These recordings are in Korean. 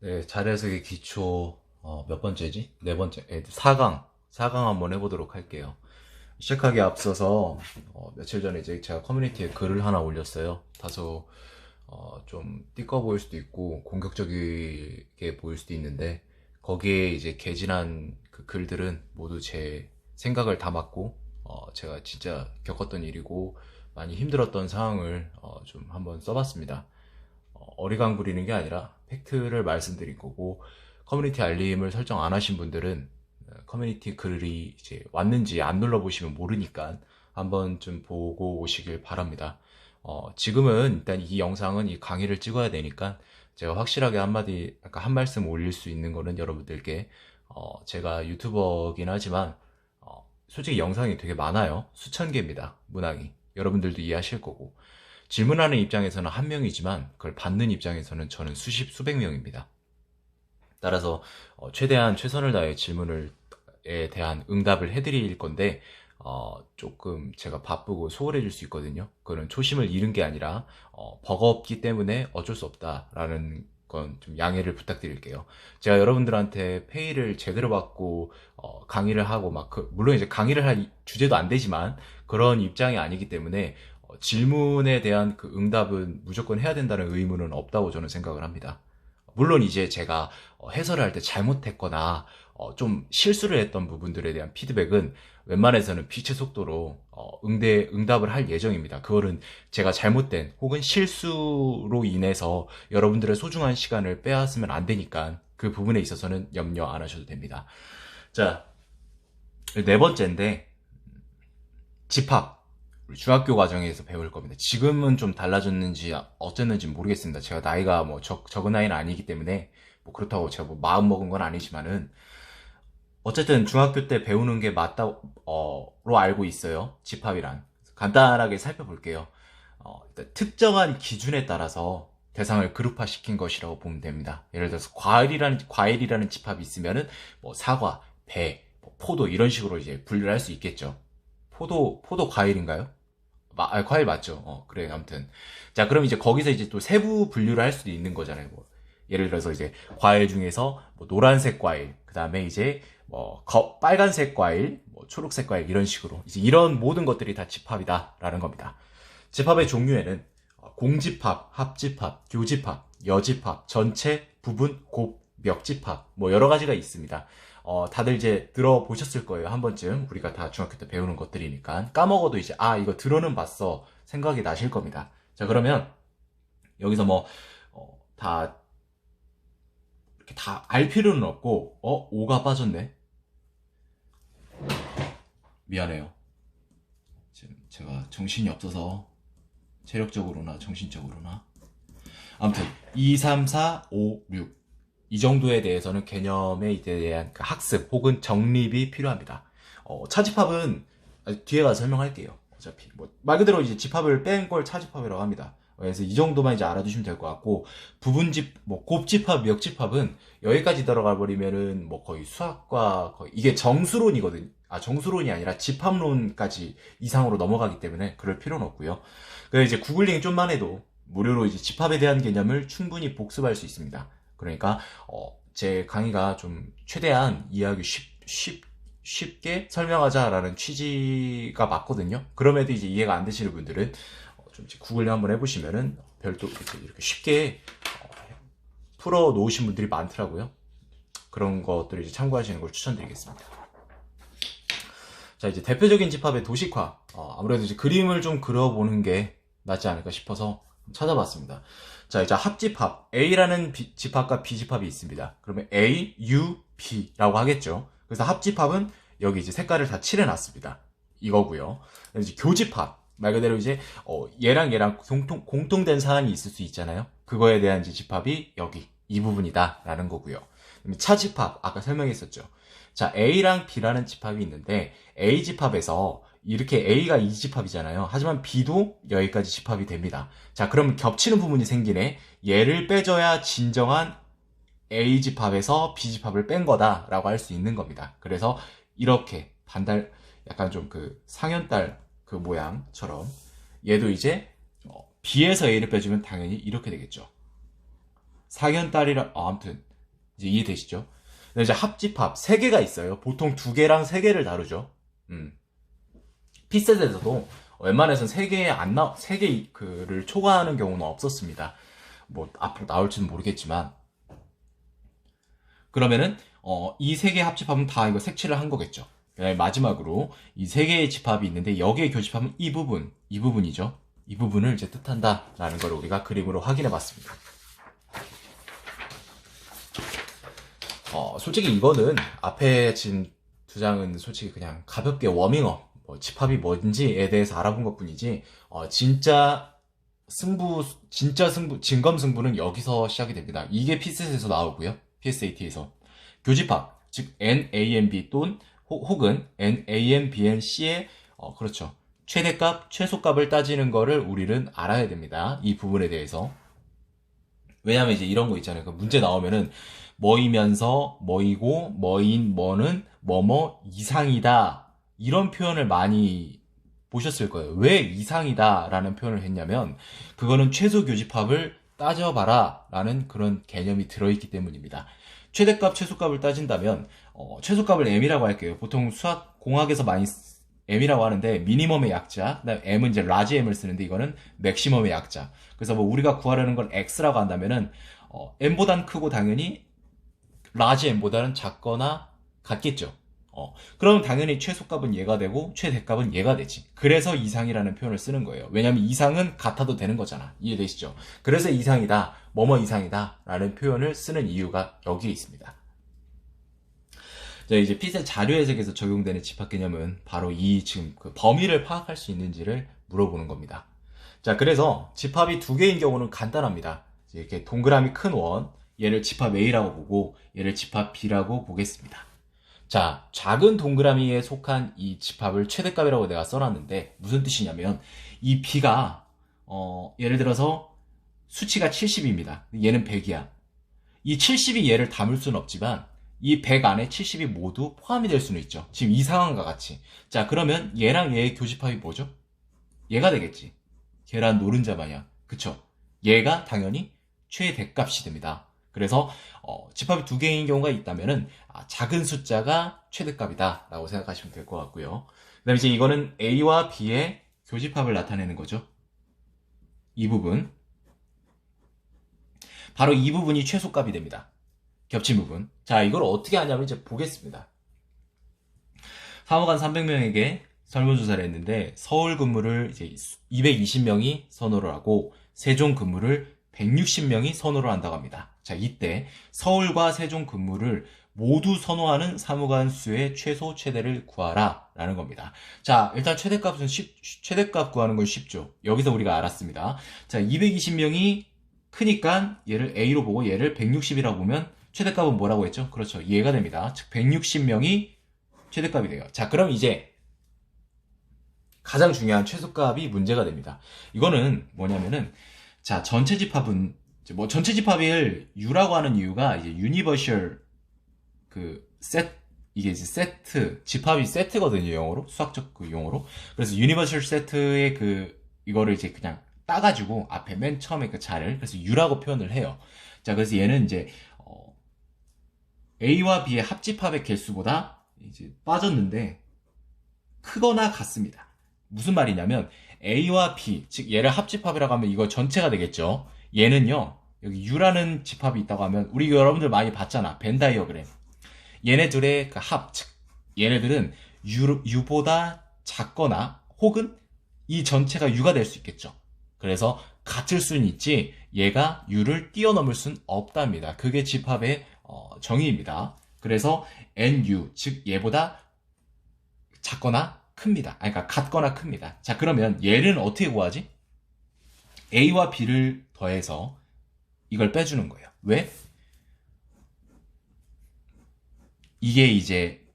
네, 자리에서의 기초 어, 몇 번째지? 네 번째, 예, 4강, 4강 한번 해보도록 할게요. 시작하기 앞서서 어, 며칠 전에 이제 제가 커뮤니티에 글을 하나 올렸어요. 다소 어, 좀 띠꺼 보일 수도 있고 공격적이게 보일 수도 있는데 거기에 이제 개진한 그 글들은 모두 제 생각을 담았고 어, 제가 진짜 겪었던 일이고 많이 힘들었던 상황을 어, 좀 한번 써봤습니다. 어, 어리광 부리는 게 아니라 팩트를 말씀드린 거고 커뮤니티 알림을 설정 안 하신 분들은 어, 커뮤니티 글이 이제 왔는지 안 눌러보시면 모르니까 한번 좀 보고 오시길 바랍니다. 어, 지금은 일단 이 영상은 이 강의를 찍어야 되니까 제가 확실하게 한마디, 아까 한 말씀 올릴 수 있는 거는 여러분들께 어, 제가 유튜버긴 하지만 어, 솔직히 영상이 되게 많아요. 수천 개입니다. 문항이. 여러분들도 이해하실 거고. 질문하는 입장에서는 한 명이지만 그걸 받는 입장에서는 저는 수십, 수백 명입니다. 따라서 어, 최대한 최선을 다해 질문을 에 대한 응답을 해드릴 건데 어, 조금 제가 바쁘고 소홀해질 수 있거든요. 그거는 초심을 잃은 게 아니라 어, 버겁기 때문에 어쩔 수 없다라는 건 좀 양해를 부탁드릴게요. 제가 여러분들한테 페이를 제대로 받고 어, 강의를 하고 막 그- 물론 이제 강의를 할 이- 주제도 안 되지만 그런 입장이 아니기 때문에 어, 질문에 대한 그 응답은 무조건 해야 된다는 의무는 없다고 저는 생각을 합니다. 물론 이제 제가 어, 해설을 할 때 잘못했거나 어, 좀 실수를 했던 부분들에 대한 피드백은 웬만해서는 빛의 속도로 어, 응대 응답을 할 예정입니다. 그거는 제가 잘못된 혹은 실수로 인해서 여러분들의 소중한 시간을 빼앗으면 안 되니까 그 부분에 있어서는 염려 안 하셔도 됩니다. 자, 네 번째인데 집합. 우리 중학교 과정에서 배울 겁니다. 지금은 좀 달라졌는지 어쨌는지 모르겠습니다. 제가 나이가 뭐 적, 적은 나이는 아니기 때문에 뭐 그렇다고 제가 뭐 마음 먹은 건 아니지만은 어쨌든 중학교 때 배우는 게 맞다로 알고 있어요. 집합이란. 간단하게 살펴볼게요. 어, 특정한 기준에 따라서 대상을 그룹화 시킨 것이라고 보면 됩니다. 예를 들어서 과일이라는 과일이라는 집합이 있으면은 뭐 사과, 배, 뭐 포도 이런 식으로 이제 분류를 할 수 있겠죠. 포도 포도 과일인가요? 마- 아, 과일 맞죠. 어, 그래 아무튼 자 그럼 이제 거기서 이제 또 세부 분류를 할 수도 있는 거잖아요. 뭐 예를 들어서 이제 과일 중에서 뭐 노란색 과일, 그 다음에 이제 뭐 거- 빨간색 과일, 뭐 초록색 과일 이런 식으로 이제 이런 모든 것들이 다 집합이다라는 겁니다. 집합의 종류에는 어, 공집합, 합집합, 교집합, 여집합, 전체, 부분, 곱, 멱집합 뭐 여러 가지가 있습니다. 어, 다들 이제 들어보셨을 거예요. 한 번쯤. 우리가 다 중학교 때 배우는 것들이니까. 까먹어도 이제, 아, 이거 들어는 봤어. 생각이 나실 겁니다. 자, 그러면, 여기서 뭐, 어, 다, 이렇게 다 알 필요는 없고, 어, 5가 빠졌네. 미안해요. 지금 제가 정신이 없어서, 체력적으로나 정신적으로나. 아무튼, 2, 3, 4, 5, 6. 이 정도에 대해서는 개념에 대한 그 학습 혹은 정립이 필요합니다. 어, 차집합은 뒤에 가서 설명할게요. 어차피 뭐 말 그대로 이제 집합을 뺀 걸 차집합이라고 합니다. 그래서 이 정도만 이제 알아두시면 될 것 같고 부분집 뭐 곱집합, 역집합은 여기까지 들어가 버리면은 뭐 거의 수학과 거의 이게 정수론이거든. 아 정수론이 아니라 집합론까지 이상으로 넘어가기 때문에 그럴 필요는 없고요. 그래서 이제 구글링 좀만 해도 무료로 이제 집합에 대한 개념을 충분히 복습할 수 있습니다. 그러니까 어, 제 강의가 좀 최대한 이해하기 쉽, 쉽, 쉽게 설명하자라는 취지가 맞거든요. 그럼에도 이제 이해가 안 되시는 분들은 어, 좀 이제 구글 한번 해보시면은 별도 이렇게, 이렇게 쉽게 어, 풀어 놓으신 분들이 많더라고요. 그런 것들을 이제 참고하시는 걸 추천드리겠습니다. 자, 이제 대표적인 집합의 도식화. 어, 아무래도 이제 그림을 좀 그려보는 게 낫지 않을까 싶어서 찾아봤습니다. 자, 이제 합집합. A라는 비- 집합과 B집합이 있습니다. 그러면 A, U, B라고 하겠죠. 그래서 합집합은 여기 이제 색깔을 다 칠해놨습니다. 이거고요. 이제 교집합. 말 그대로 이제 어, 얘랑 얘랑 공통, 공통된 사항이 있을 수 있잖아요. 그거에 대한 이제 집합이 여기 이 부분이다라는 거고요. 차집합 아까 설명했었죠. 자 A랑 B라는 집합이 있는데 A 집합에서 이렇게 A가 이 집합이잖아요. 하지만 B도 여기까지 집합이 됩니다. 자, 그럼 겹치는 부분이 생기네. 얘를 빼줘야 진정한 A 집합에서 B 집합을 뺀 거다라고 할 수 있는 겁니다. 그래서 이렇게 반달, 약간 좀 그 상현달 그 모양처럼 얘도 이제 어, B에서 A를 빼주면 당연히 이렇게 되겠죠. 상현달이라, 아, 아무튼 이제 이해되시죠? 이제 합집합 세 개가 있어요. 보통 두 개랑 세 개를 다루죠. 음. 피셋에서도 웬만해서는 세 개에 안 나, 세개 그를 초과하는 경우는 없었습니다. 뭐 앞으로 나올지는 모르겠지만 그러면은 어, 이 세 개의 합집합은 다 이거 색칠을 한 거겠죠. 그다음에 마지막으로 이 세 개의 집합이 있는데 여기에 교집합은 이 부분, 이 부분이죠. 이 부분을 이제 뜻한다라는 걸 우리가 그림으로 확인해 봤습니다. 어, 솔직히 이거는 앞에 지금 두 장은 솔직히 그냥 가볍게 워밍업, 뭐 집합이 뭔지에 대해서 알아본 것 뿐이지, 어, 진짜 승부, 진짜 승부, 진검 승부는 여기서 시작이 됩니다. 이게 피셋에서 나오고요. PSAT에서. 교집합, 즉, NAMB 또는 혹- 혹은 NAMBNC의, 어, 그렇죠. 최대값, 최소값을 따지는 거를 우리는 알아야 됩니다. 이 부분에 대해서. 왜냐면 이제 이런 거 있잖아요. 그 문제 나오면은, 뭐이면서, 뭐이고, 뭐인, 뭐는, 뭐뭐 이상이다. 이런 표현을 많이 보셨을 거예요. 왜 이상이다 라는 표현을 했냐면, 그거는 최소 교집합을 따져봐라 라는 그런 개념이 들어있기 때문입니다. 최대값, 최소값을 따진다면, 어, 최소값을 m이라고 할게요. 보통 수학, 공학에서 많이 쓰- m이라고 하는데, 미니멈의 약자, 그다음 m은 이제 라지 m을 쓰는데, 이거는 맥시멈의 약자. 그래서 뭐 우리가 구하려는 걸 x라고 한다면은, 어, m보단 크고 당연히 라지 m보다는 작거나 같겠죠. 어, 그럼 당연히 최소값은 얘가 되고 최대값은 얘가 되지. 그래서 이상이라는 표현을 쓰는 거예요. 왜냐면 이상은 같아도 되는 거잖아. 이해되시죠? 그래서 이상이다, 뭐뭐 이상이다 라는 표현을 쓰는 이유가 여기에 있습니다. 자, 이제 피셋 자료 해석에서 적용되는 집합 개념은 바로 이 지금 그 범위를 파악할 수 있는지를 물어보는 겁니다. 자, 그래서 집합이 두 개인 경우는 간단합니다. 이렇게 동그라미 큰 원, 얘를 집합 A라고 보고 얘를 집합 B라고 보겠습니다. 자, 작은 동그라미에 속한 이 집합을 최대값이라고 내가 써놨는데 무슨 뜻이냐면 이 B가 어, 예를 들어서 수치가 70입니다. 얘는 100이야. 이 70이 얘를 담을 수는 없지만 이 100 안에 70이 모두 포함이 될 수는 있죠. 지금 이 상황과 같이. 자, 그러면 얘랑 얘의 교집합이 뭐죠? 얘가 되겠지. 계란 노른자 마냥. 그쵸? 얘가 당연히 최대값이 됩니다. 그래서 어, 집합이 두 개인 경우가 있다면은 아, 작은 숫자가 최대값이다라고 생각하시면 될 것 같고요. 그다음에 이제 이거는 A와 B의 교집합을 나타내는 거죠. 이 부분. 바로 이 부분이 최소값이 됩니다. 겹친 부분. 자, 이걸 어떻게 하냐면 이제 보겠습니다. 사무관 300명에게 설문조사를 했는데 서울 근무를 이제 220명이 선호를 하고 세종 근무를 160명이 선호를 한다고 합니다. 자, 이때 서울과 세종 근무를 모두 선호하는 사무관 수의 최소 최대를 구하라 라는 겁니다. 자, 일단 최대값은 쉽, 최대값 구하는 건 쉽죠. 여기서 우리가 알았습니다. 자, 220명이 크니까 얘를 A로 보고 얘를 160이라고 보면 최대값은 뭐라고 했죠? 그렇죠. 얘가 됩니다. 즉 160명이 최대값이 돼요. 자, 그럼 이제 가장 중요한 최소값이 문제가 됩니다. 이거는 뭐냐면은 자, 전체 집합은 뭐 전체 집합을 U라고 하는 이유가 이제 유니버셜 그 셋, 이게 이제 세트, 집합이 세트거든요, 영어로. 수학적 그 용어로. 그래서 유니버셜 세트의 그, 이거를 이제 그냥 따가지고 앞에 맨 처음에 그 자를, 그래서 U라고 표현을 해요. 자, 그래서 얘는 이제, 어, A와 B의 합집합의 개수보다 이제 빠졌는데, 크거나 같습니다. 무슨 말이냐면, A와 B, 즉 얘를 합집합이라고 하면 이거 전체가 되겠죠. 얘는요, 여기 U라는 집합이 있다고 하면, 우리 여러분들 많이 봤잖아. 벤 다이어그램. 얘네들의 그 합, 즉, 얘네들은 U, U보다 작거나 혹은 이 전체가 U가 될 수 있겠죠. 그래서 같을 수는 있지 얘가 U를 뛰어넘을 수는 없답니다. 그게 집합의 어, 정의입니다. 그래서 NU, 즉 얘보다 작거나 큽니다. 아니, 그러니까 같거나 큽니다. 자, 그러면 얘는 어떻게 구하지? A와 B를 더해서 이걸 빼주는 거예요. 왜? 이게 이제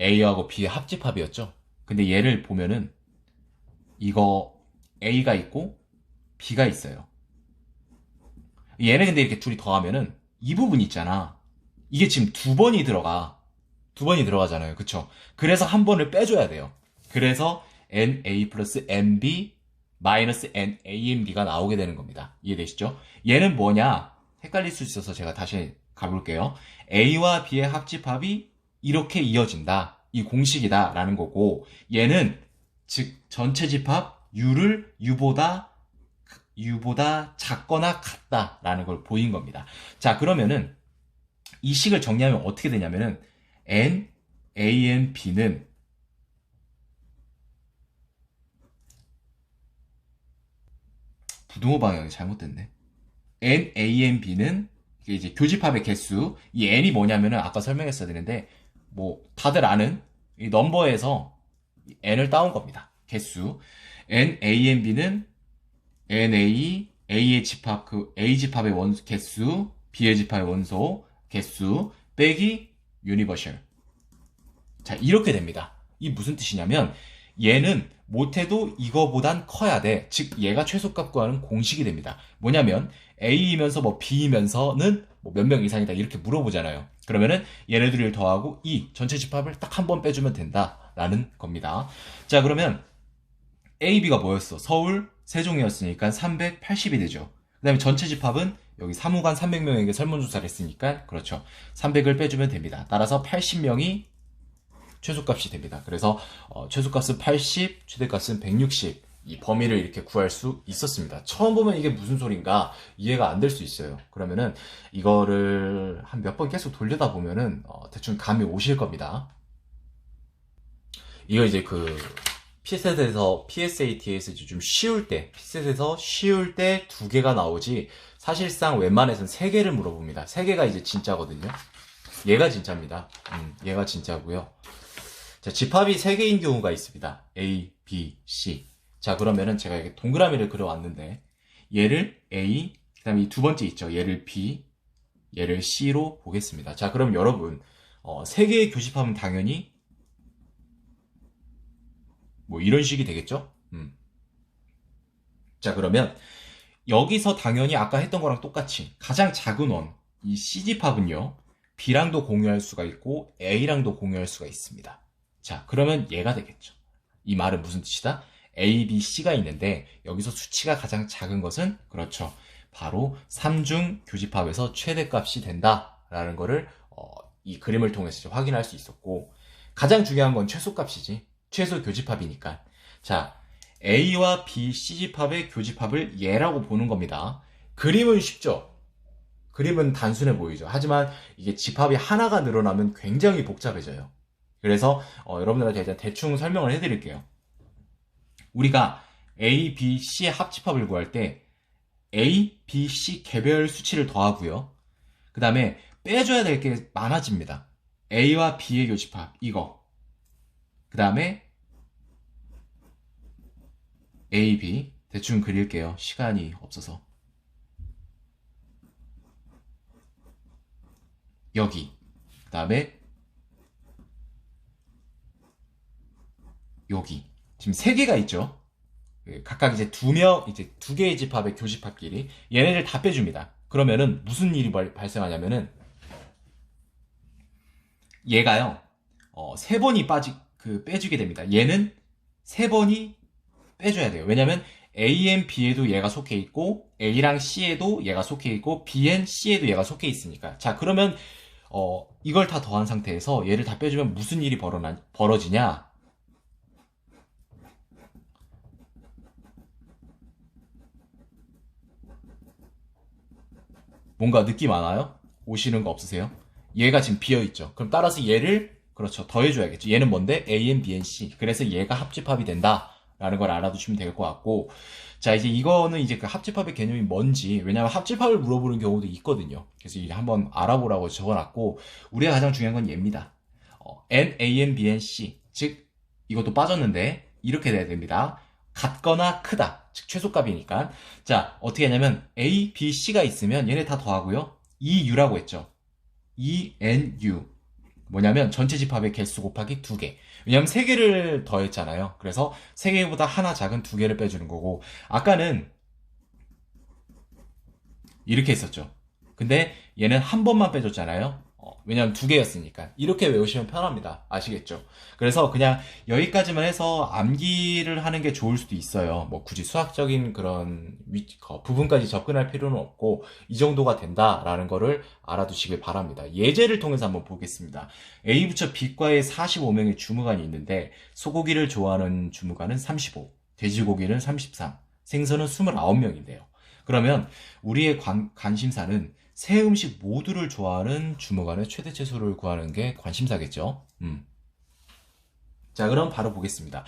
A하고 B의 합집합이었죠. 근데 얘를 보면은 이거 A가 있고 B가 있어요. 얘네 근데 이렇게 둘이 더하면은 이 부분 있잖아. 이게 지금 두 번이 들어가. 두 번이 들어가잖아요. 그쵸? 그래서 한 번을 빼줘야 돼요. 그래서 NA 플러스 NB 마이너스 NAMB가 나오게 되는 겁니다. 이해되시죠? 얘는 뭐냐? 헷갈릴 수 있어서 제가 다시 가볼게요. A와 B의 합집합이 이렇게 이어진다. 이 공식이다 라는 거고 얘는 즉 전체 집합 U를 U보다 U보다 작거나 같다 라는 걸 보인 겁니다. 자 그러면은 이 식을 정리하면 어떻게 되냐면은 N, A, N, B는 부등호 방향이 잘못됐네. N, A, N, B는 이제 교집합의 개수. 이 N이 뭐냐면은 아까 설명했어야 되는데 뭐 다들 아는 이 넘버에서 N을 따온 겁니다. 개수. N, A, N, B는 N, A, A의 집합 그 A 집합의 원소 개수, B의 집합의 원소 개수 빼기 유니버셜. 자 이렇게 됩니다. 이 무슨 뜻이냐면 얘는 못해도 이거보단 커야 돼. 즉 얘가 최소값 구하는 공식이 됩니다. 뭐냐면 A이면서 뭐 B이면서는 뭐 몇 명 이상이다 이렇게 물어보잖아요. 그러면은 얘네들을 더하고 이 전체 집합을 딱 한 번 빼주면 된다라는 겁니다. 자 그러면 A, B가 뭐였어? 서울, 세종이었으니까 380이 되죠. 그 다음에 전체 집합은 여기 사무관 300명에게 설문조사를 했으니까 그렇죠. 300을 빼주면 됩니다. 따라서 80명이 최소값이 됩니다. 그래서 어, 최소값은 80, 최대값은 160. 이 범위를 이렇게 구할 수 있었습니다. 처음 보면 이게 무슨 소린가 이해가 안 될 수 있어요. 그러면은 이거를 한 몇 번 계속 돌려다 보면은 어, 대충 감이 오실 겁니다. 이거 이제 그 PSET에서 PSAT에서 좀 쉬울 때 PSET에서 쉬울 때 두 개가 나오지 사실상 웬만해서는 세 개를 물어봅니다. 세 개가 이제 진짜거든요. 얘가 진짜입니다. 음, 얘가 진짜고요. 자, 집합이 3개인 경우가 있습니다. A, B, C. 자, 그러면은 제가 이렇게 동그라미를 그려왔는데, 얘를 A, 그 다음에 이 두 번째 있죠. 얘를 B, 얘를 C로 보겠습니다. 자, 그럼 여러분, 어, 3개의 교집합은 당연히, 뭐 이런 식이 되겠죠? 음. 자, 그러면, 여기서 당연히 아까 했던 거랑 똑같이, 가장 작은 원, 이 C집합은요, B랑도 공유할 수가 있고, A랑도 공유할 수가 있습니다. 자, 그러면 얘가 되겠죠. 이 말은 무슨 뜻이다? A, B, C가 있는데 여기서 수치가 가장 작은 것은 그렇죠. 바로 3중 교집합에서 최대값이 된다라는 거를 어, 이 그림을 통해서 확인할 수 있었고 가장 중요한 건 최소값이지. 최소 교집합이니까. 자, A와 B, C 집합의 교집합을 얘라고 보는 겁니다. 그림은 쉽죠? 그림은 단순해 보이죠. 하지만 이게 집합이 하나가 늘어나면 굉장히 복잡해져요. 그래서 어, 여러분들한테 일단 대충 설명을 해드릴게요. 우리가 A, B, C의 합집합을 구할 때 A, B, C 개별 수치를 더하고요. 그 다음에 빼줘야 될 게 많아집니다. A와 B의 교집합 이거. 그 다음에 A, B 대충 그릴게요. 시간이 없어서. 여기. 그 다음에 여기 지금 세 개가 있죠. 예, 각각 이제 두 명, 이제 두 개의 집합의 교집합끼리 얘네를 다 빼줍니다. 그러면은 무슨 일이 발, 발생하냐면은 얘가요 어, 세 번이 빠지 그 빼주게 됩니다. 얘는 세 번이 빼줘야 돼요. 왜냐면 A엔 B에도 얘가 속해 있고 A랑 C에도 얘가 속해 있고 B엔 C에도 얘가 속해 있으니까 자 그러면 어, 이걸 다 더한 상태에서 얘를 다 빼주면 무슨 일이 벌어지냐 뭔가 느낌 많아요? 오시는 거 없으세요? 얘가 지금 비어있죠. 그럼 따라서 얘를, 그렇죠. 더해줘야겠죠. 얘는 뭔데? A, N, B, N, C. 그래서 얘가 합집합이 된다. 라는 걸 알아두시면 될 것 같고. 자, 이제 이거는 이제 그 합집합의 개념이 뭔지, 왜냐면 합집합을 물어보는 경우도 있거든요. 그래서 이제 한번 알아보라고 적어놨고, 우리가 가장 중요한 건 얘입니다. 어, N, A, N, B, N, C. 즉, 이것도 빠졌는데, 이렇게 돼야 됩니다. 같거나 크다. 즉 최소값이니까. 자, 어떻게 하냐면 A, B, C가 있으면 얘네 다 더하고요. EU라고 했죠. ENU. 뭐냐면 전체 집합의 개수 곱하기 2개. 왜냐면 3개를 더했잖아요. 그래서 3개보다 하나 작은 2개를 빼주는 거고 아까는 이렇게 했었죠. 근데 얘는 한 번만 빼줬잖아요. 어, 왜냐면 두 개였으니까. 이렇게 외우시면 편합니다. 아시겠죠? 그래서 그냥 여기까지만 해서 암기를 하는 게 좋을 수도 있어요. 뭐 굳이 수학적인 그런 위- 거, 부분까지 접근할 필요는 없고 이 정도가 된다라는 거를 알아두시길 바랍니다. 예제를 통해서 한번 보겠습니다. A 부처 B과의 45명의 주무관이 있는데 소고기를 좋아하는 주무관은 35, 돼지고기는 33, 생선은 29명인데요. 그러면 우리의 관, 관심사는 새 음식 모두를 좋아하는 주무관의 최대 채소를 구하는 게 관심사겠죠. 음. 자, 그럼 바로 보겠습니다.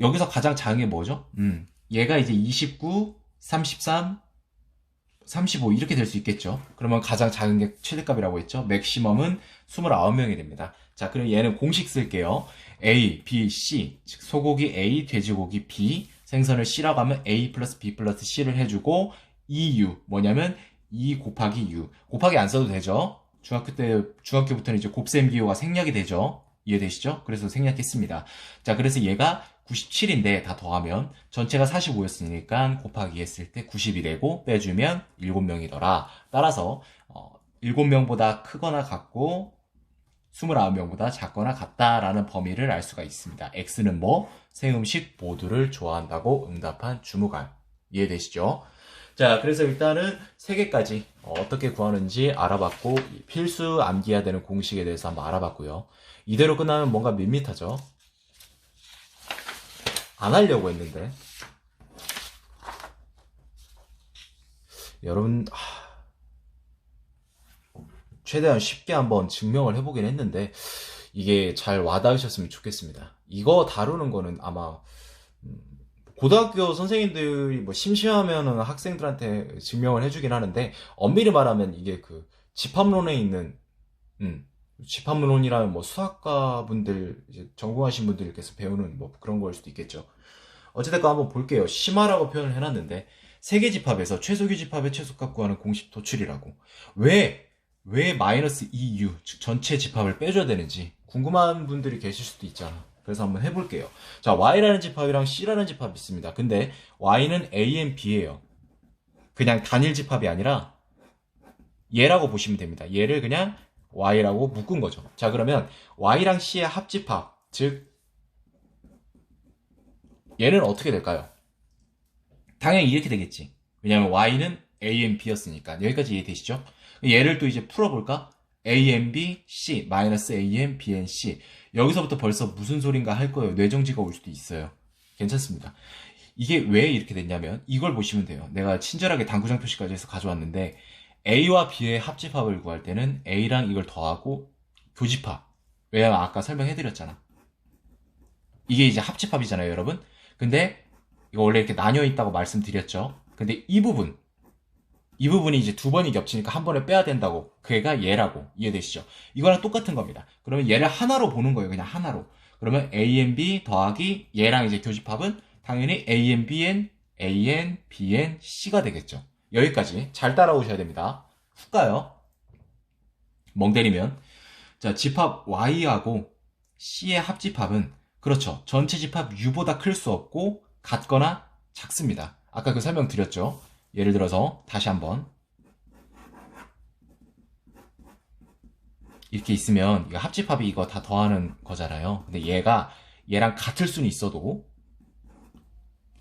여기서 가장 작은 게 뭐죠? 음. 얘가 이제 29, 33, 35 이렇게 될 수 있겠죠. 그러면 가장 작은 게 최대값이라고 했죠. 맥시멈은 29명이 됩니다. 자, 그럼 얘는 공식 쓸게요. A, B, C. 즉 소고기 A, 돼지고기 B, 생선을 C라고 하면 A 플러스 B 플러스 C를 해주고 EU 뭐냐면 2 곱하기 U 곱하기 안 써도 되죠. 중학교 때 중학교부터는 이제 곱셈 기호가 생략이 되죠. 이해되시죠? 그래서 생략했습니다. 자, 그래서 얘가 97인데 다 더하면 전체가 45였으니까 곱하기 했을 때 90이 되고 빼주면 7명이더라. 따라서 어, 7명보다 크거나 같고 29명보다 작거나 같다라는 범위를 알 수가 있습니다. X는 뭐? 새 음식 모두를 좋아한다고 응답한 주무관. 이해되시죠? 자, 그래서 일단은 세 개까지 어떻게 구하는지 알아봤고 필수 암기해야 되는 공식에 대해서 한번 알아봤고요. 이대로 끝나면 뭔가 밋밋하죠? 안 하려고 했는데 여러분 하, 최대한 쉽게 한번 증명을 해보긴 했는데 이게 잘 와닿으셨으면 좋겠습니다. 이거 다루는 거는 아마 음, 고등학교 선생님들이 뭐 심심하면은 학생들한테 증명을 해주긴 하는데 엄밀히 말하면 이게 그 집합론에 있는 음, 집합론이라면 뭐 수학과 분들 전공하신 분들께서 배우는 뭐 그런 걸 수도 있겠죠. 어찌됐건 한번 볼게요. 심화라고 표현을 해놨는데 세개 집합에서 최소규 집합의 최소값 구하는 공식 도출이라고. 왜, 왜 마이너스 2u, 즉 전체 집합을 빼줘야 되는지 궁금한 분들이 계실 수도 있잖아. 그래서 한번 해볼게요. 자, y라는 집합이랑 c라는 집합이 있습니다. 근데 y는 a and b예요. 그냥 단일 집합이 아니라 얘라고 보시면 됩니다. 얘를 그냥 y라고 묶은 거죠. 자, 그러면 y랑 c의 합집합, 즉 얘는 어떻게 될까요? 당연히 이렇게 되겠지. 왜냐면 y는 a and b였으니까. 여기까지 이해되시죠? 얘를 또 이제 풀어볼까? A and b, c, 마이너스 a and b and c. 여기서부터 벌써 무슨 소린가 할 거예요. 뇌정지가 올 수도 있어요. 괜찮습니다. 이게 왜 이렇게 됐냐면 이걸 보시면 돼요. 내가 친절하게 당구장 표시까지 해서 가져왔는데 a와 b의 합집합을 구할 때는 a랑 이걸 더하고 교집합. 왜냐면 아까 설명해드렸잖아. 이게 이제 합집합이잖아요, 여러분. 근데 이거 원래 이렇게 나뉘어 있다고 말씀드렸죠. 근데 이 부분, 이 부분이 이제 두 번이 겹치니까 한 번에 빼야 된다고. 그애가 얘라고. 이해되시죠? 이거랑 똑같은 겁니다. 그러면 얘를 하나로 보는 거예요. 그냥 하나로. 그러면 A n B 더하기 얘랑 이제 교집합은 당연히 A n B n A n B n C가 되겠죠. 여기까지 잘 따라오셔야 됩니다. 훅 가요. 멍 때리면. 자, 집합 Y하고 C의 합집합은 그렇죠. 전체 집합 U보다 클 수 없고 같거나 작습니다. 아까 그 설명 드렸죠. 예를 들어서 다시 한번 이렇게 있으면 이거 합집합이 이거 다 더하는 거잖아요. 근데 얘가 얘랑 같을 수는 있어도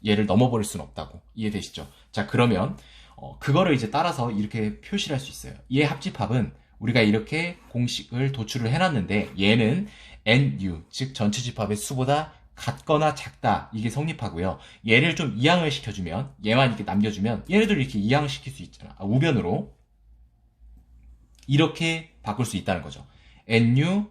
얘를 넘어버릴 수는 없다고 이해되시죠? 자 그러면 어, 그거를 이제 따라서 이렇게 표시를 할 수 있어요. 얘 합집합은 우리가 이렇게 공식을 도출을 해놨는데 얘는 NU 즉 전체 집합의 수보다 같거나 작다 이게 성립하고요. 얘를 좀 이항을 시켜주면 얘만 이렇게 남겨주면 얘네들 이렇게 이항시킬 수 있잖아. 아, 우변으로 이렇게 바꿀 수 있다는 거죠. NU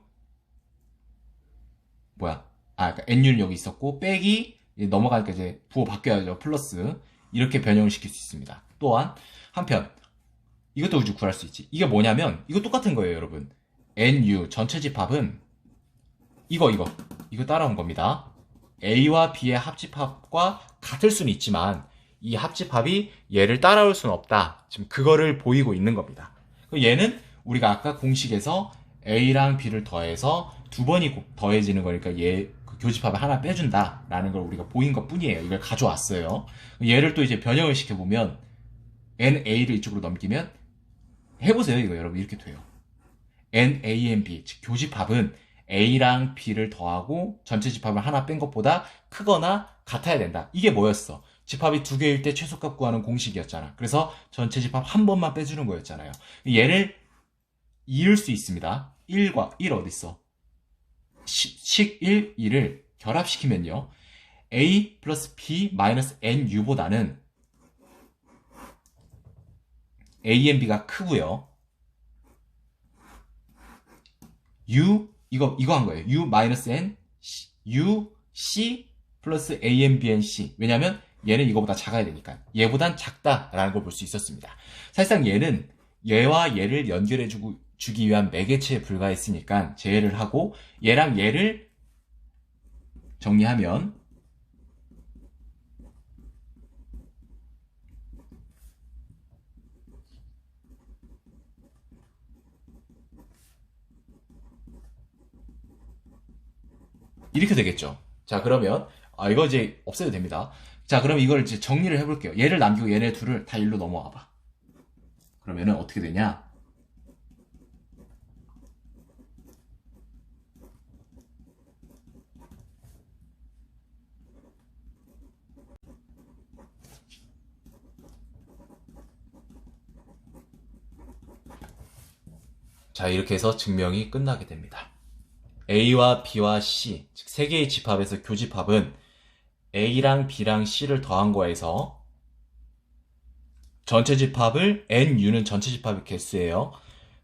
뭐야? 아, 그러니까 NU는 여기 있었고 빼기 넘어가니까 이제 부호 바뀌어야죠. 플러스 이렇게 변형을 시킬 수 있습니다. 또한 한편 이것도 우주 구할 수 있지. 이게 뭐냐면 이거 똑같은 거예요, 여러분. NU 전체 집합은 이거 이거 이거 따라온 겁니다. A와 B의 합집합과 같을 수는 있지만 이 합집합이 얘를 따라올 수는 없다. 지금 그거를 보이고 있는 겁니다. 얘는 우리가 아까 공식에서 A랑 B를 더해서 두 번이 곱- 더해지는 거니까 얘 그 교집합을 하나 빼준다라는 걸 우리가 보인 것 뿐이에요. 이걸 가져왔어요. 얘를 또 이제 변형을 시켜보면 NA를 이쪽으로 넘기면 해보세요. 이거 여러분 이렇게 돼요. N, A, N, B, 즉 교집합은 A랑 B를 더하고 전체 집합을 하나 뺀 것보다 크거나 같아야 된다. 이게 뭐였어? 집합이 두 개일 때 최소값 구하는 공식이었잖아. 그래서 전체 집합 한 번만 빼주는 거였잖아요. 얘를 이을 수 있습니다. 1과 1 어딨어? 식 1, 2를 결합시키면요. A 플러스 B 마이너스 NU보다는 A, N, B가 크고요. U 이거 이거 한 거예요. U 마이너스 N U C 플러스 A, N, B, N, C. 왜냐면 얘는 이거보다 작아야 되니까. 얘보단 작다라는 걸 볼 수 있었습니다. 사실상 얘는 얘와 얘를 연결해 주고 주기 위한 매개체에 불과했으니까 제외를 하고 얘랑 얘를 정리하면 이렇게 되겠죠. 자, 그러면, 아, 이거 이제 없애도 됩니다. 자, 그럼 이걸 이제 정리를 해볼게요. 얘를 남기고 얘네 둘을 다 일로 넘어와 봐. 그러면은 어떻게 되냐? 자, 이렇게 해서 증명이 끝나게 됩니다. A와 B와 C, 즉 세 개의 집합에서 교집합은 A랑 B랑 C를 더한 거에서 전체 집합을 NU는 전체 집합의 개수예요.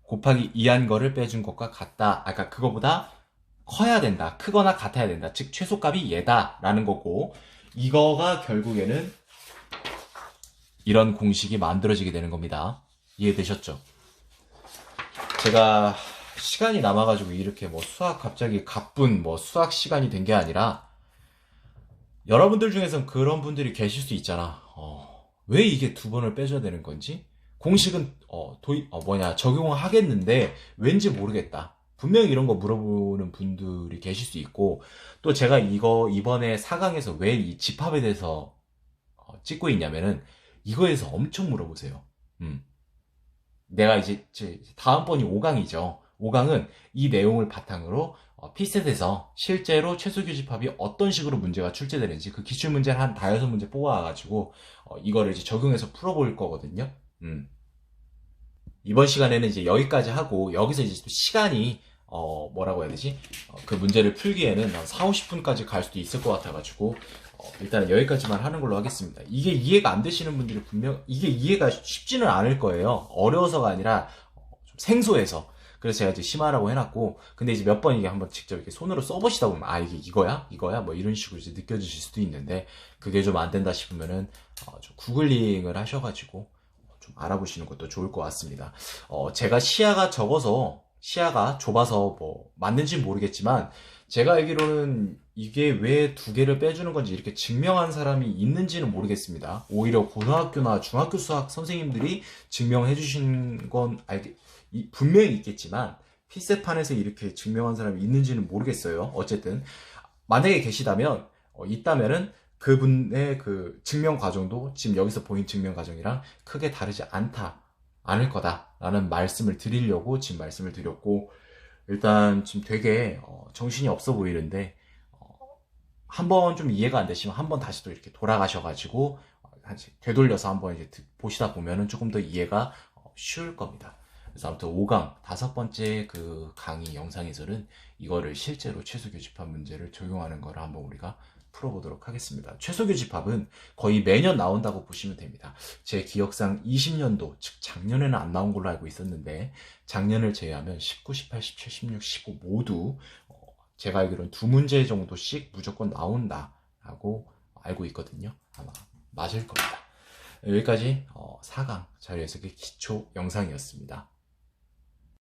곱하기 2한 거를 빼준 것과 같다. 아까 그거보다 커야 된다. 크거나 같아야 된다. 즉 최소값이 얘다 라는 거고 이거가 결국에는 이런 공식이 만들어지게 되는 겁니다. 이해되셨죠? 제가 시간이 남아가지고 이렇게 뭐 수학 갑자기 가쁜 뭐 수학 시간이 된 게 아니라 여러분들 중에선 그런 분들이 계실 수 있잖아. 어, 왜 이게 두 번을 빼줘야 되는 건지 공식은 어, 도입 어, 뭐냐 적용을 하겠는데 왠지 모르겠다. 분명히 이런 거 물어보는 분들이 계실 수 있고 또 제가 이거 이번에 4강에서 왜 이 집합에 대해서 어, 찍고 있냐면은 이거에서 엄청 물어보세요. 음. 내가 이제 제 다음번이 5강이죠. 5강은 이 내용을 바탕으로 어, 피셋에서 실제로 최소 교집합이 어떤 식으로 문제가 출제되는지 그 기출 문제를 한 다여섯 문제 뽑아와가지고 어, 이거를 이제 적용해서 풀어볼 거거든요. 음. 이번 시간에는 이제 여기까지 하고 여기서 이제 또 시간이 어 뭐라고 해야 되지? 어, 그 문제를 풀기에는 한 4, 50분까지 갈 수도 있을 것 같아가지고 어, 일단은 여기까지만 하는 걸로 하겠습니다. 이게 이해가 안 되시는 분들이 분명 이게 이해가 쉽지는 않을 거예요. 어려워서가 아니라 어, 좀 생소해서. 그래서 제가 이제 심하라고 해놨고, 근데 이제 몇 번 이게 한번 직접 이렇게 손으로 써보시다 보면, 아, 이게 이거야? 이거야? 뭐 이런 식으로 이제 느껴지실 수도 있는데, 그게 좀 안 된다 싶으면은, 어, 좀 구글링을 하셔가지고, 좀 알아보시는 것도 좋을 것 같습니다. 어, 제가 시야가 적어서, 시야가 좁아서 뭐, 맞는지 모르겠지만, 제가 알기로는 이게 왜 두 개를 빼주는 건지 이렇게 증명한 사람이 있는지는 모르겠습니다. 오히려 고등학교나 중학교 수학 선생님들이 증명해 주신 건 알겠, 이- 분명히 있겠지만 피셋판에서 이렇게 증명한 사람이 있는지는 모르겠어요. 어쨌든 만약에 계시다면 어, 있다면은 그분의 그 증명 과정도 지금 여기서 보인 증명 과정이랑 크게 다르지 않다, 않을 거다라는 말씀을 드리려고 지금 말씀을 드렸고 일단 지금 되게 어, 정신이 없어 보이는데 어, 한번 좀 이해가 안 되시면 한번 다시 또 이렇게 돌아가셔가지고 어, 되돌려서 한번 이제 듣- 보시다 보면은 조금 더 이해가 어, 쉬울 겁니다. 그래서 아무튼 5강 다섯 번째 그 강의 영상에서는 이거를 실제로 최소 교 집합 문제를 적용하는 거를 한번 우리가 풀어보도록 하겠습니다. 최소 교 집합은 거의 매년 나온다고 보시면 됩니다. 제 기억상 20년도, 즉 작년에는 안 나온 걸로 알고 있었는데 작년을 제외하면 19, 18, 17, 16, 15 모두 어, 제가 알기로는 두 문제 정도씩 무조건 나온다라고 알고 있거든요. 아마 맞을 겁니다. 여기까지 어, 4강 자료해석의 기초 영상이었습니다.